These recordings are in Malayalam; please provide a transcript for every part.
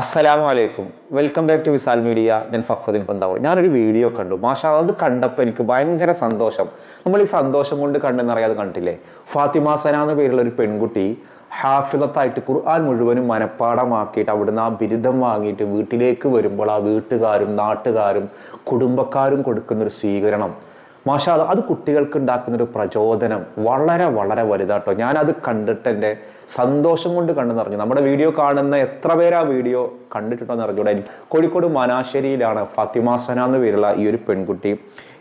അസ്സലാമു അലൈക്കും. Welcome back to Visal media. ഞാൻ ഫഖുദ്ദീൻ പന്താവ് ഞാനൊരു വീഡിയോ കണ്ടു. മാഷാ അത് കണ്ടപ്പോൾ എനിക്ക് ഭയങ്കര സന്തോഷം. നമ്മൾ ഈ സന്തോഷം കൊണ്ട് കണ്ടെന്നറിയാതെ കണ്ടില്ലേ? ഫാത്തിമ സന എന്ന പേരുള്ള ഒരു പെൺകുട്ടി ഹാഫിലത്തായിട്ട് ഖുർആൻ മുഴുവനും മനഃപ്പാടമാക്കിയിട്ട് അവിടുന്ന് ആ ബിരുദം വാങ്ങിയിട്ട് വീട്ടിലേക്ക് വരുമ്പോൾ ആ വീട്ടുകാരും നാട്ടുകാരും കുടുംബക്കാരും കൊടുക്കുന്നൊരു സ്വീകരണം. മാഷാ അത് കുട്ടികൾക്ക് ഉണ്ടാക്കുന്ന ഒരു പ്രചോദനം വളരെ വളരെ വലുതാട്ടോ. ഞാനത് കണ്ടിട്ട് എന്റെ സന്തോഷം കൊണ്ട് കണ്ടു നിറഞ്ഞു നമ്മുടെ വീഡിയോ കാണുന്ന എത്ര പേര് ആ വീഡിയോ കണ്ടിട്ടുണ്ടോ എന്ന് അറിഞ്ഞൂടെ കോഴിക്കോട് മനാശ്ശേരിയിലാണ് ഫാത്തിമ സന എന്ന് പേരുള്ള ഈ ഒരു പെൺകുട്ടി.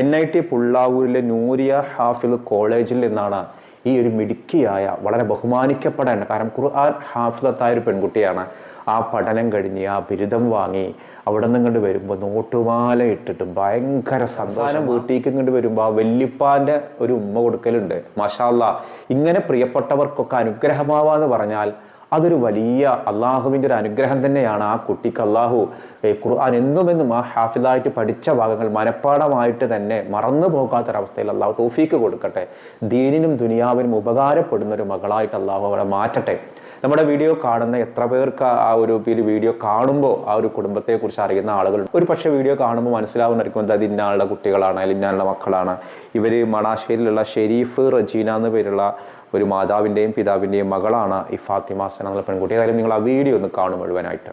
എൻ ഐ ടി പുള്ളാവൂരിലെ നൂരിയ ഹാഫിൽ കോളേജിൽ നിന്നാണ് ഈ ഒരു മിടുക്കിയായ വളരെ ബഹുമാനിക്കപ്പെടേണ്ട കാരണം ഖുർആൻ ഹാഫിലത്തായ ഒരു പെൺകുട്ടിയാണ്. ആ പഠനം കഴിഞ്ഞ് ആ ബിരുദം വാങ്ങി അവിടെ നിന്ന് ഇങ്ങോട്ട് വരുമ്പോൾ നോട്ടുമാല ഇട്ടിട്ട് ഭയങ്കര സന്താനം വീട്ടിലേക്ക് ഇങ്ങോട്ട് വരുമ്പോൾ ആ വല്യപ്പാന്റെ ഒരു ഉമ്മ കൊടുക്കലുണ്ട്. മഷാല്ല ഇങ്ങനെ പ്രിയപ്പെട്ടവർക്കൊക്കെ അനുഗ്രഹമാവാന്ന് പറഞ്ഞാൽ അതൊരു വലിയ അള്ളാഹുവിന്റെ ഒരു അനുഗ്രഹം തന്നെയാണ് ആ കുട്ടിക്ക് അള്ളാഹു ഖുർആൻ എന്നും എന്നും ആ ഹാഫിദായിട്ട് പഠിച്ച ഭാഗങ്ങൾ മനഃപ്പാടമായിട്ട് തന്നെ മറന്നു പോകാത്തൊരവസ്ഥയിൽ അള്ളാഹു തോഫീക്ക് കൊടുക്കട്ടെ. ദീനിനും ദുനിയാവിനും ഉപകാരപ്പെടുന്ന ഒരു മകളായിട്ട് അള്ളാഹു അവളെ മാറ്റട്ടെ. നമ്മുടെ വീഡിയോ കാണുന്ന എത്ര പേർക്ക് ആ ഒരു വീഡിയോ കാണുമ്പോൾ ആ ഒരു കുടുംബത്തെക്കുറിച്ച് അറിയുന്ന ആളുകൾ ഒരു പക്ഷേ വീഡിയോ കാണുമ്പോൾ മനസ്സിലാവുന്നതായിരിക്കും ഇത് ഇന്നാളുടെ കുട്ടികളാണ് അല്ലെങ്കിൽ ഇന്നാളുടെ മക്കളാണ്. ഇവർ മണാശ്ശേരിയിലുള്ള ഷെരീഫ് റജീന എന്ന പേരുള്ള ഒരു മാതാവിന്റെയും പിതാവിന്റെയും മകളാണ് ഈ ഫാത്തിമ സന എന്നുള്ള പെൺകുട്ടി. ഏതായാലും നിങ്ങൾ ആ വീഡിയോ ഒന്ന് കാണും മുഴുവനായിട്ട്.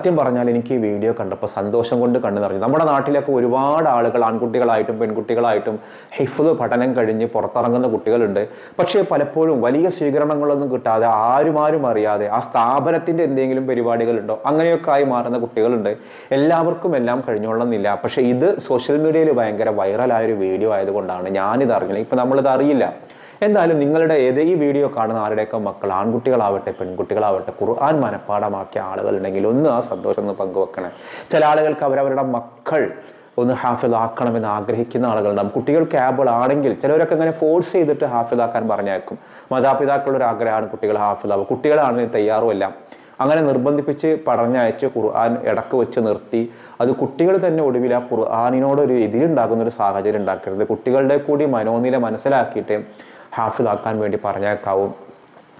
സത്യം പറഞ്ഞാൽ എനിക്ക് ഈ വീഡിയോ കണ്ടപ്പോൾ സന്തോഷം കൊണ്ട് കണ്ടു നിറഞ്ഞു. നമ്മുടെ നാട്ടിലൊക്കെ ഒരുപാട് ആളുകൾ ആൺകുട്ടികളായിട്ടും പെൺകുട്ടികളായിട്ടും ഹിഫ്ദ് പഠനം കഴിഞ്ഞ് പുറത്തിറങ്ങുന്ന കുട്ടികളുണ്ട്. പക്ഷേ പലപ്പോഴും വലിയ സ്വീകരണങ്ങളൊന്നും കിട്ടാതെ ആരും ആരും അറിയാതെ ആ സ്ഥാപനത്തിന്റെ എന്തെങ്കിലും പരിപാടികളുണ്ടോ? അങ്ങനെയൊക്കെ ആയി മാറുന്ന കുട്ടികളുണ്ട്. എല്ലാവർക്കും എല്ലാം കഴിഞ്ഞോളണമെന്നില്ല പക്ഷേ ഇത് സോഷ്യൽ മീഡിയയിൽ ഭയങ്കര വൈറലായ ഒരു വീഡിയോ ആയതുകൊണ്ടാണ് ഞാനിത് അറിഞ്ഞത് ഇപ്പം നമ്മളിത് അറിയില്ല എന്തായാലും നിങ്ങളുടെ ഏത് ഈ വീഡിയോ കാണുന്ന ആരുടെയൊക്കെ മക്കൾ ആൺകുട്ടികളാവട്ടെ പെൺകുട്ടികളാവട്ടെ ഖുർആൻ മനഃപ്പാടമാക്കിയ ആളുകളുണ്ടെങ്കിൽ ഒന്ന് ആ സന്തോഷം ഒന്ന് പങ്കുവെക്കണേ. ചില ആളുകൾക്ക് അവരവരുടെ മക്കൾ ഒന്ന് ഹാഫിലാക്കണമെന്ന് ആഗ്രഹിക്കുന്ന ആളുകളുണ്ടാകും കുട്ടികൾ ക്യാബിൾ ആണെങ്കിൽ ചിലവരൊക്കെ ഇങ്ങനെ ഫോഴ്സ് ചെയ്തിട്ട് ഹാഫിലാക്കാൻ പറഞ്ഞേക്കും മാതാപിതാക്കളുടെ ഒരു ആഗ്രഹമാണ് കുട്ടികൾ ഹാഫിലാവുക കുട്ടികളാണെങ്കിൽ തയ്യാറുമല്ല അങ്ങനെ നിർബന്ധിപ്പിച്ച് പറഞ്ഞയച്ച് ഖുർആൻ ഇടയ്ക്ക് വെച്ച് നിർത്തി. അത് കുട്ടികൾ തന്നെ ഒടുവിൽ ആ ഖുർആാനിനോടൊരു എതിരുണ്ടാകുന്ന ഒരു സാഹചര്യം ഉണ്ടാക്കരുത്. കുട്ടികളുടെ കൂടി മനോനില മനസ്സിലാക്കിയിട്ട് ഹാഫിലാക്കാൻ വേണ്ടി പറഞ്ഞേക്കാവും.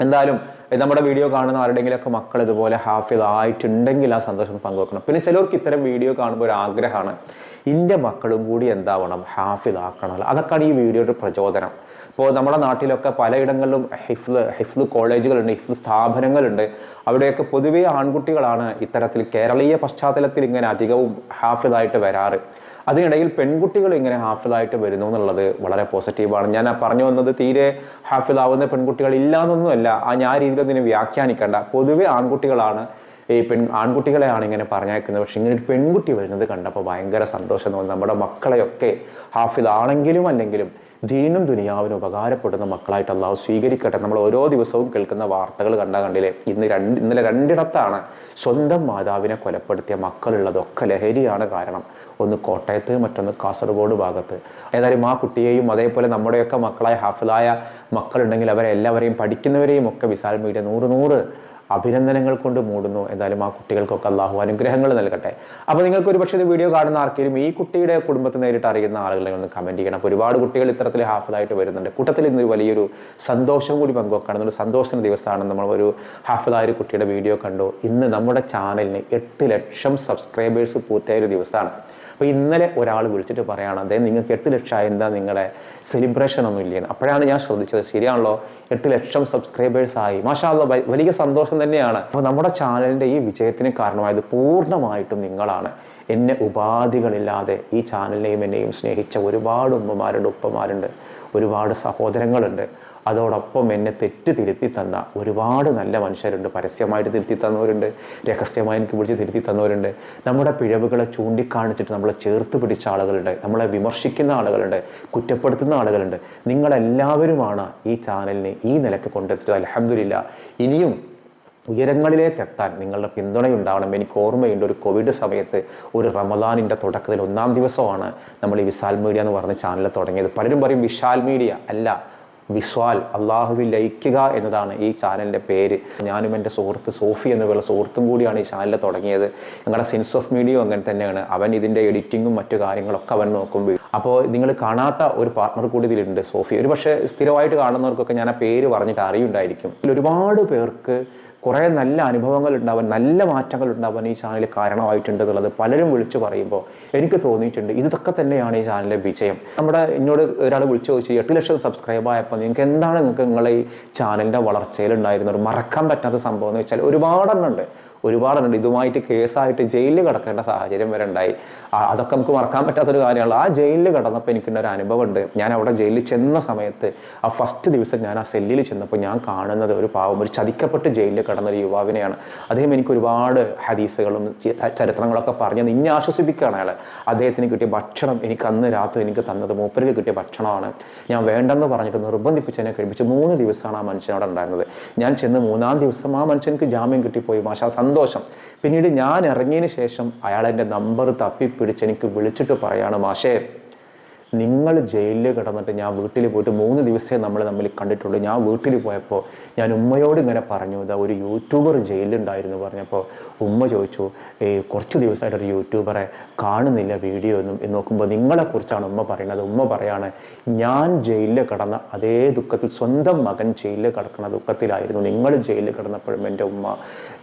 എന്തായാലും നമ്മുടെ വീഡിയോ കാണുന്ന ആരുടെങ്കിലൊക്കെ മക്കൾ ഇതുപോലെ ഹാഫിൽ ആയിട്ടുണ്ടെങ്കിൽ ആ സന്തോഷം പങ്കുവെക്കണം. പിന്നെ ചിലർക്ക് ഇത്തരം വീഡിയോ കാണുമ്പോൾ ഒരു ആഗ്രഹമാണ്. എന്റെ മക്കളും കൂടി എന്താവണം? ഹാഫിൽ ആക്കണം അതൊക്കെയാണ് ഈ വീഡിയോയുടെ പ്രചോദനം. ഇപ്പോൾ നമ്മുടെ നാട്ടിലൊക്കെ പലയിടങ്ങളിലും ഹിഫ്ല് ഹിഫ്ല് കോളേജുകളുണ്ട് ഹിഫ്ല് സ്ഥാപനങ്ങളുണ്ട്. അവിടെയൊക്കെ പൊതുവേ ആൺകുട്ടികളാണ് ഇത്തരത്തിൽ കേരളീയ പശ്ചാത്തലത്തിൽ ഇങ്ങനെ അധികവും ഹാഫിലായിട്ട് വരാറ്. അതിനിടയിൽ പെൺകുട്ടികൾ ഇങ്ങനെ ഹാഫിലായിട്ട് വരുന്നു എന്നുള്ളത് വളരെ പോസിറ്റീവാണ് ഞാൻ ആ പറഞ്ഞു വന്നത് തീരെ ഹാഫിലാവുന്ന പെൺകുട്ടികൾ ഇല്ല എന്നൊന്നുമല്ല ആ ഞാൻ രീതിയിലൊന്നും ഇതിനെ വ്യാഖ്യാനിക്കേണ്ട. പൊതുവെ ആൺകുട്ടികളാണ് ഈ പെൺ ആൺകുട്ടികളെയാണ് ഇങ്ങനെ പറഞ്ഞേക്കുന്നത് പക്ഷെ ഇങ്ങനെ ഒരു പെൺകുട്ടി വരുന്നത് കണ്ടപ്പോൾ ഭയങ്കര സന്തോഷം തോന്നി. നമ്മുടെ മക്കളെയൊക്കെ ഹാഫിദാണെങ്കിലും അല്ലെങ്കിലും ദീനും ദുനിയാവിനും ഉപകാരപ്പെടുന്ന മക്കളായിട്ട് അള്ളാഹു സ്വീകരിക്കട്ടെ. നമ്മൾ ഓരോ ദിവസവും കേൾക്കുന്ന വാർത്തകൾ കണ്ട കണ്ടില്ലേ? ഇന്ന് രണ്ട് ഇന്നലെ രണ്ടിടത്താണ് സ്വന്തം മാതാവിനെ കൊലപ്പെടുത്തിയ മക്കളുള്ളതൊക്കെ ലഹരിയാണ് കാരണം. ഒന്ന് കോട്ടയത്ത് മറ്റൊന്ന് കാസർഗോഡ് ഭാഗത്ത്. ഏതായാലും ആ കുട്ടിയെയും അതേപോലെ നമ്മുടെയൊക്കെ മക്കളായ ഹാഫിലായ മക്കളുണ്ടെങ്കിൽ അവരെ എല്ലാവരെയും പഠിക്കുന്നവരെയും ഒക്കെ വിശാൽ മീഡിയ നൂറ് നൂറ് അഭിനന്ദനങ്ങൾ കൊണ്ട് മൂടുന്നു. എന്തായാലും ആ കുട്ടികൾക്കൊക്കെ അള്ളാഹു അനുഗ്രഹങ്ങൾ നൽകട്ടെ. അപ്പോൾ നിങ്ങൾക്ക് ഒരു പക്ഷേ ഇത് വീഡിയോ കാണുന്ന ആർക്കെങ്കിലും ഈ കുട്ടിയുടെ കുടുംബത്തെ നേരിട്ട് അറിയുന്ന ആളുകളെ ഒന്ന് കമന്റ് ചെയ്യണം. അപ്പോൾ ഒരുപാട് കുട്ടികൾ ഇത്തരത്തിൽ ഹാഫിലായിട്ട് വരുന്നുണ്ട്. കൂട്ടത്തിൽ ഇന്ന് വലിയൊരു സന്തോഷം കൂടി പങ്കുവെക്കണം. ഒരു സന്തോഷത്തിന് ദിവസമാണ്. നമ്മൾ ഒരു ഹാഫിലായ ഒരു കുട്ടിയുടെ വീഡിയോ കണ്ടു. ഇന്ന് നമ്മുടെ ചാനലിന് എട്ട് ലക്ഷം സബ്സ്ക്രൈബേഴ്സ് പൂർത്തിയായ ഒരു ദിവസമാണ്. അപ്പോൾ ഇന്നലെ ഒരാൾ വിളിച്ചിട്ട് പറയുകയാണ് അദ്ദേഹം നിങ്ങൾക്ക് എട്ട് ലക്ഷം എന്താ നിങ്ങളുടെ സെലിബ്രേഷൻ ഒന്നും ഇല്ലേ അപ്പോഴാണ് ഞാൻ ശ്രദ്ധിച്ചത് ശരിയാണല്ലോ എട്ട് ലക്ഷം സബ്സ്ക്രൈബേഴ്സ് ആയി. മാഷാല്ലോ വലിയ സന്തോഷം തന്നെയാണ്. അപ്പോൾ നമ്മുടെ ചാനലിന്റെ ഈ വിജയത്തിന് കാരണമായത് പൂർണമായിട്ടും നിങ്ങളാണ്. എന്നെ ഉപാധികളില്ലാതെ ഈ ചാനലിനെയും എന്നെയും സ്നേഹിച്ച ഒരുപാട് ഉമ്മമാരുണ്ട് ഉപ്പമാരുണ്ട് ഒരുപാട് സഹോദരങ്ങളുണ്ട്. അതോടൊപ്പം എന്നെ തെറ്റ് തിരുത്തി തന്ന ഒരുപാട് നല്ല മനുഷ്യരുണ്ട്. പരസ്യമായിട്ട് തിരുത്തി തന്നവരുണ്ട്. രഹസ്യമായി എനിക്ക് വിളിച്ച് തിരുത്തി തന്നവരുണ്ട്. നമ്മുടെ പിഴവുകളെ ചൂണ്ടിക്കാണിച്ചിട്ട് നമ്മളെ ചേർത്ത് പിടിച്ച ആളുകളുണ്ട്. നമ്മളെ വിമർശിക്കുന്ന ആളുകളുണ്ട്. കുറ്റപ്പെടുത്തുന്ന ആളുകളുണ്ട്. നിങ്ങളെല്ലാവരുമാണ് ഈ ചാനലിനെ ഈ നിലയ്ക്ക് കൊണ്ടെത്തിച്ചത്. അലഹമില്ല ഇനിയും ഉയരങ്ങളിലേക്ക് എത്താൻ നിങ്ങളുടെ പിന്തുണയുണ്ടാവണം. എനിക്ക് ഓർമ്മയുണ്ട് ഒരു കോവിഡ് സമയത്ത് ഒരു റമദാനിന്റെ തുടക്കത്തിൽ ഒന്നാം ദിവസമാണ് നമ്മൾ ഈ വിശാൽ മീഡിയ എന്ന് പറഞ്ഞ ചാനൽ തുടങ്ങിയത്. പലരും പറയും വിശാൽ മീഡിയ അല്ല. വിസ്വാൽ അള്ളാഹുവിൽ ലയിക്കുക എന്നതാണ് ഈ ചാനലിന്റെ പേര്. ഞാനും എന്റെ സുഹൃത്ത് സോഫി എന്നുള്ള സുഹൃത്തും കൂടിയാണ് ഈ ചാനൽ തുടങ്ങിയത്. ഞങ്ങളുടെ സെൻസ് ഓഫ് മീഡിയ അങ്ങനെ തന്നെയാണ്. അവൻ ഇതിന്റെ എഡിറ്റിങ്ങും മറ്റു കാര്യങ്ങളൊക്കെ അവൻ നോക്കുമ്പോൾ അപ്പോൾ നിങ്ങൾ കാണാത്ത ഒരു പാർട്ണർ കൂടി ഇതിലുണ്ട് സോഫി. ഒരു പക്ഷേ സ്ഥിരമായിട്ട് കാണുന്നവർക്കൊക്കെ ഞാൻ ആ പേര് പറഞ്ഞിട്ട് അറിയുണ്ടായിരിക്കും. ഒരുപാട് പേർക്ക് കുറേ നല്ല അനുഭവങ്ങൾ ഉണ്ടാവാൻ നല്ല മാറ്റങ്ങൾ ഉണ്ടാവാൻ ഈ ചാനൽ കാരണമായിട്ടുണ്ട് എന്നുള്ളത് പലരും വിളിച്ചു പറയുമ്പോൾ എനിക്ക് തോന്നിയിട്ടുണ്ട്. ഇതൊക്കെ തന്നെയാണ് ഈ ചാനലിലെ വിജയം. നമ്മുടെ എന്നോട് ഒരാൾ വിളിച്ചു ചോദിച്ചു എട്ട് ലക്ഷം സബ്സ്ക്രൈബ് ആയപ്പോൾ നിങ്ങൾക്ക് എന്താണ് നിങ്ങൾക്ക് നിങ്ങളെ ഈ ചാനലിന്റെ വളർച്ചയിൽ ഉണ്ടായിരുന്നത്? മറക്കാൻ പറ്റാത്ത സംഭവം എന്ന് വെച്ചാൽ ഒരുപാടെണ്ണം ഉണ്ട്. ഒരുപാടുണ്ട്. ഇതുമായിട്ട് കേസായിട്ട് ജയിലിൽ കിടക്കേണ്ട സാഹചര്യം വരെ ഉണ്ടായി. അതൊക്കെ നമുക്ക് മറക്കാൻ പറ്റാത്തൊരു കാര്യമാണ്. ആ ജയിലിൽ കിടന്നപ്പോൾ എനിക്കുള്ള ഒരു അനുഭവമുണ്ട്. ഞാൻ അവിടെ ജയിലിൽ ചെന്ന സമയത്ത് ആ ഫസ്റ്റ് ദിവസം ഞാൻ ആ സെല്ലിൽ ചെന്നപ്പോൾ ഞാൻ കാണുന്നത് ഒരു പാവം ഒരു ചതിക്കപ്പെട്ട് ജയിലിൽ കിടന്ന ഒരു യുവാവിനെയാണ്. അദ്ദേഹം എനിക്ക് ഒരുപാട് ഹദീസുകളും ചരിത്രങ്ങളൊക്കെ പറഞ്ഞ് നിന്നെ ആശ്വസിപ്പിക്കുകയാണ് അയാൾ അദ്ദേഹത്തിന് കിട്ടിയ ഭക്ഷണം എനിക്ക് അന്ന് രാത്രി എനിക്ക് തന്നത് മൂപ്പർക്ക് കിട്ടിയ ഭക്ഷണമാണ്. ഞാൻ വേണ്ടെന്ന് പറഞ്ഞിട്ട് നിർബന്ധിപ്പിച്ച് എന്നെ കഴിപ്പിച്ച് മൂന്ന് ദിവസമാണ് ആ മനുഷ്യൻ അവിടെ ഉണ്ടായിരുന്നത്. ഞാൻ ചെന്ന് മൂന്നാം ദിവസം ആ മനുഷ്യനക്ക് ജാമ്യം കിട്ടിപ്പോയി. മാഷാ സന്തോഷം. പിന്നീട് ഞാൻ ഇറങ്ങിയതിന് ശേഷം അയാൾ എന്റെ നമ്പർ തപ്പിപ്പിടിച്ച് എനിക്ക് വിളിച്ചിട്ട് പറയാണ് മാഷേ നിങ്ങൾ ജയിലിൽ കിടന്നിട്ട് ഞാൻ വീട്ടിൽ പോയിട്ട് മൂന്ന് ദിവസമേ നമ്മൾ തമ്മിൽ കണ്ടിട്ടുള്ളൂ. ഞാൻ വീട്ടിൽ പോയപ്പോൾ ഞാൻ ഉമ്മയോട് ഇങ്ങനെ പറഞ്ഞു ഇതാ ഒരു യൂട്യൂബർ ജയിലിലുണ്ടായിരുന്നു പറഞ്ഞപ്പോൾ ഉമ്മ ചോദിച്ചു ഈ കുറച്ച് ദിവസമായിട്ട് ഒരു യൂട്യൂബറെ കാണുന്നില്ല വീഡിയോ ഒന്നും എന്ന് നോക്കുമ്പോൾ നിങ്ങളെക്കുറിച്ചാണ് ഉമ്മ പറയുന്നത്. ഉമ്മ പറയാണ് ഞാൻ ജയിലിൽ കിടന്ന അതേ ദുഃഖത്തിൽ സ്വന്തം മകൻ ജയിലിൽ കിടക്കുന്ന ദുഃഖത്തിലായിരുന്നു നിങ്ങൾ ജയിലിൽ കിടന്നപ്പോഴും എന്റെ ഉമ്മ.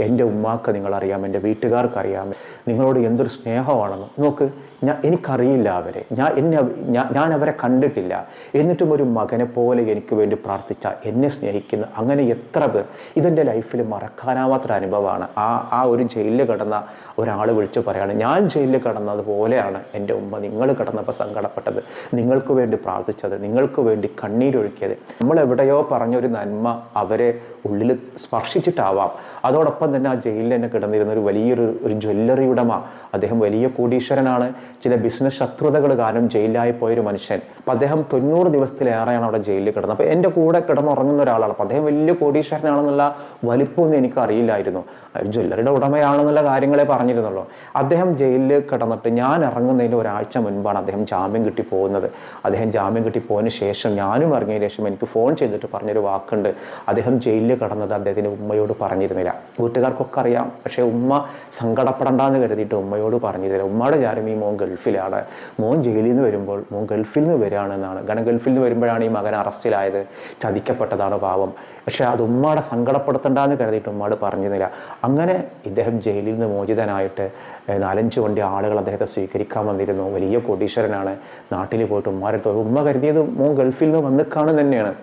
എന്റെ ഉമ്മാക്ക് നിങ്ങളറിയാം എന്റെ വീട്ടുകാർക്ക് അറിയാം നിങ്ങളോട് എന്തൊരു സ്നേഹമാണെന്ന് നോക്ക്. ഞാൻ എനിക്കറിയില്ല അവരെ. ഞാൻ എന്നെ ഞാൻ ഞാൻ അവരെ കണ്ടിട്ടില്ല. എന്നിട്ടും ഒരു മകനെ പോലെ എനിക്ക് വേണ്ടി പ്രാർത്ഥിച്ച എന്നെ സ്നേഹിക്കുന്ന അങ്ങനെ എത്ര പേർ ഇതെന്റെ ലൈഫിൽ മറക്കാനാവാത്തൊരു അനുഭവമാണ് ആ ആ ഒരു ജയിലിൽ കിടന്ന ഒരാൾ വിളിച്ചു പറയാണ് ഞാൻ ജയിലിൽ കിടന്നതുപോലെയാണ് എന്റെ ഉമ്മ നിങ്ങൾ കിടന്നപ്പോൾ സങ്കടപ്പെട്ടത്. നിങ്ങൾക്ക് വേണ്ടി പ്രാർത്ഥിച്ചത് നിങ്ങൾക്ക് വേണ്ടി കണ്ണീരൊഴുക്കിയത്. നമ്മൾ എവിടെയോ പറഞ്ഞൊരു നന്മ അവരെ ഉള്ളിൽ സ്പർശിച്ചിട്ടാവാം. അതോടൊപ്പം തന്നെ ആ ജയിലിൽ തന്നെ കിടന്നിരുന്ന ഒരു വലിയൊരു ഒരു ജ്വല്ലറി ഉടമ അദ്ദേഹം വലിയ കോടീശ്വരനാണ്. ചില ബിസിനസ് ശത്രുതകൾ കാരണം ജയിലിലായി പോയൊരു മനുഷ്യൻ. അപ്പം അദ്ദേഹം തൊണ്ണൂറ് ദിവസത്തിലേറെയാണ് അവിടെ ജയിലിൽ കിടന്നത്. അപ്പോൾ എന്റെ കൂടെ കിടന്നുറങ്ങുന്ന ഒരാളാണ്. അപ്പോൾ അദ്ദേഹം വലിയ കോടീശ്വരനാണെന്നുള്ള വലിപ്പമൊന്നും എനിക്ക് അറിയില്ലായിരുന്നു. ഒരു ജ്വല്ലറിയുടെ ഉടമയാണെന്നുള്ള കാര്യങ്ങളെ പറഞ്ഞിരുന്നുള്ളൂ. അദ്ദേഹം ജയിലിൽ കിടന്നിട്ട് ഞാൻ ഇറങ്ങുന്നതിന് ഒരാഴ്ച മുൻപാണ് അദ്ദേഹം ജാമ്യം കിട്ടി പോകുന്നത്. അദ്ദേഹം ജാമ്യം കിട്ടി പോയതിന് ശേഷം ഞാനും ഇറങ്ങിയതിന് ശേഷം എനിക്ക് ഫോൺ ചെയ്തിട്ട് പറഞ്ഞൊരു വാക്കുണ്ട്. അദ്ദേഹം ജയിലിൽ കിടന്നത് അദ്ദേഹത്തിന്റെ ഉമ്മയോട് പറഞ്ഞിരുന്നില്ല. വീട്ടുകാർക്കൊക്കെ അറിയാം. പക്ഷേ ഉമ്മ സങ്കടപ്പെടണ്ടെന്ന് കരുതിയിട്ട് ഉമ്മയോട് പറഞ്ഞിരുന്നില്ല. ഉമ്മയുടെ ജാരം ഈ മോൻ ഗൾഫിലാണ്. മോൻ ജയിലിൽ നിന്ന് വരുമ്പോൾ മോൻ ഗൾഫിൽ നിന്ന് വരികയാണെന്നാണ്. കാരണം ഗൾഫിൽ നിന്ന് വരുമ്പോഴാണ് ഈ മകൻ അറസ്റ്റിലായത്. ചതിക്കപ്പെട്ടതാണ് പാവം. പക്ഷേ അത് ഉമ്മാടെ സങ്കടപ്പെടുത്തണ്ടെന്ന് കരുതിയിട്ട് ഉമ്മാട് പറഞ്ഞിരുന്നില്ല. അങ്ങനെ ഇദ്ദേഹം ജയിലിൽ നിന്ന് മോചിതനായിട്ട് നാലഞ്ച് വണ്ടി ആളുകൾ അദ്ദേഹത്തെ സ്വീകരിക്കാൻ വന്നിരുന്നു. വലിയ കോടീശ്വരനാണ്. നാട്ടിൽ പോയിട്ട് ഉമ്മാരെ ഉമ്മ കരുതിയത് മോൻ ഗൾഫിൽ നിന്ന് വന്നിക്കാണ് തന്നെയാണ്.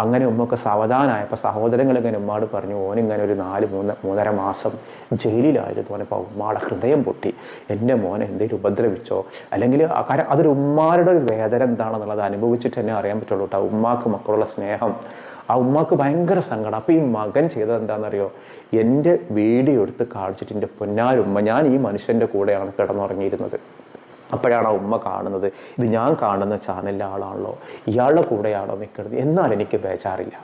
അങ്ങനെ ഉമ്മൊക്കെ സാവധാനമായപ്പോൾ സഹോദരങ്ങൾ ഇങ്ങനെ ഉമ്മാട് പറഞ്ഞു ഓനിങ്ങനെ ഒരു നാല് മൂന്ന് മൂന്നര മാസം ജയിലിലായിരുന്നു പറഞ്ഞപ്പോൾ ഉമ്മാടെ ഹൃദയം പൊട്ടി. എന്റെ മോനെ എന്തെങ്കിലും ഉപദ്രവിച്ചോ? അല്ലെങ്കിൽ അതൊരു ഉമ്മാരുടെ ഒരു വേദന എന്താണെന്നുള്ളത് അനുഭവിച്ചിട്ട് തന്നെ അറിയാൻ പറ്റുള്ളൂ കേട്ടോ. ഉമ്മാക്ക് മക്കളുള്ള സ്നേഹം. ആ ഉമ്മാക്ക് ഭയങ്കര സങ്കടം. അപ്പോൾ ഈ മകൻ ചെയ്തത് എന്താണെന്നറിയോ? എന്റെ വീഡിയോ എടുത്ത് കാണിച്ചിട്ട് എന്റെ പൊന്നാരുമ്മ ഞാൻ ഈ മനുഷ്യന്റെ കൂടെയാണ് കിടന്നുറങ്ങിയിരുന്നത്. അപ്പോഴാണ് ആ ഉമ്മ കാണുന്നത്. ഇത് ഞാൻ കാണുന്ന ചാനലിലെ ആളാണല്ലോ. ഇയാളുടെ കൂടെയാണോ നിൽക്കുന്നത് എന്നാൽ എനിക്ക് ബേജാറില്ല.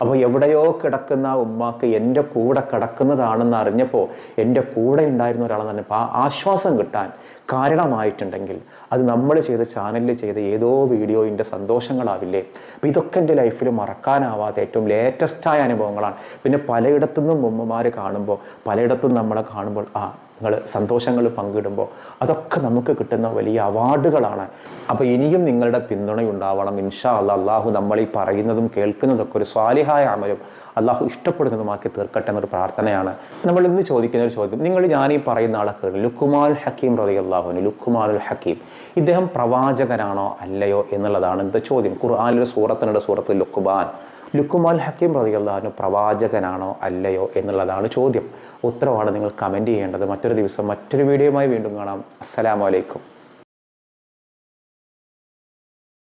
അപ്പോൾ എവിടെയോ കിടക്കുന്ന ആ ഉമ്മാക്ക് എന്റെ കൂടെ കിടക്കുന്നതാണെന്ന് അറിഞ്ഞപ്പോൾ എന്റെ കൂടെ ഉണ്ടായിരുന്ന ഒരാളെന്ന് പറഞ്ഞപ്പോൾ ആ ആശ്വാസം കിട്ടാൻ കാരണമായിട്ടുണ്ടെങ്കിൽ അത് നമ്മൾ ചെയ്ത ചാനലിൽ ചെയ്ത ഏതോ വീഡിയോയിന്റെ സന്തോഷങ്ങളാവില്ലേ? അപ്പം ഇതൊക്കെ എന്റെ ലൈഫിൽ മറക്കാനാവാത്ത ഏറ്റവും ലേറ്റസ്റ്റായ അനുഭവങ്ങളാണ്. പിന്നെ പലയിടത്തുനിന്നും ഉമ്മമാർ കാണുമ്പോൾ പലയിടത്തും നമ്മളെ കാണുമ്പോൾ ആ നിങ്ങൾ സന്തോഷങ്ങൾ പങ്കിടുമ്പോൾ അതൊക്കെ നമുക്ക് കിട്ടുന്ന വലിയ അവാർഡുകളാണ്. അപ്പോൾ ഇനിയും നിങ്ങളുടെ പിന്തുണയുണ്ടാവണം. ഇൻഷാ അള്ളാഹു നമ്മൾ ഈ പറയുന്നതും കേൾക്കുന്നതൊക്കെ ഒരു സ്വാലിഹായ അമലും. അള്ളാഹു ഇഷ്ടപ്പെടുന്നതുമാക്കി തീർക്കട്ടെ എന്നൊരു പ്രാർത്ഥനയാണ്. നമ്മൾ ഇന്ന് ചോദിക്കുന്ന ഒരു ചോദ്യം. നിങ്ങൾ ഞാൻ ഈ പറയുന്ന ആളെ കേട്ടു ലുക്കുമാൽ ഹക്കീം റതി അള്ളാഹുന് ലുക്കുമാൽ ഹക്കീം. ഇദ്ദേഹം പ്രവാചകനാണോ അല്ലയോ എന്നുള്ളതാണ് ഇന്നത്തെ ചോദ്യം. ഖുർആാനിലെ സൂറത്തിനുടെ സൂറത്ത് ലുക്കുമാൻ ലുക്കുമാൽ ഹക്കീം റതി അള്ളാഹുന് പ്രവാചകനാണോ അല്ലയോ എന്നുള്ളതാണ് ചോദ്യം. ഉത്തരവാണ് നിങ്ങൾ കമന്റ് ചെയ്യേണ്ടത്. മറ്റൊരു ദിവസം മറ്റൊരു വീഡിയോയുമായി വീണ്ടും കാണാം. അസ്സലാമലൈക്കും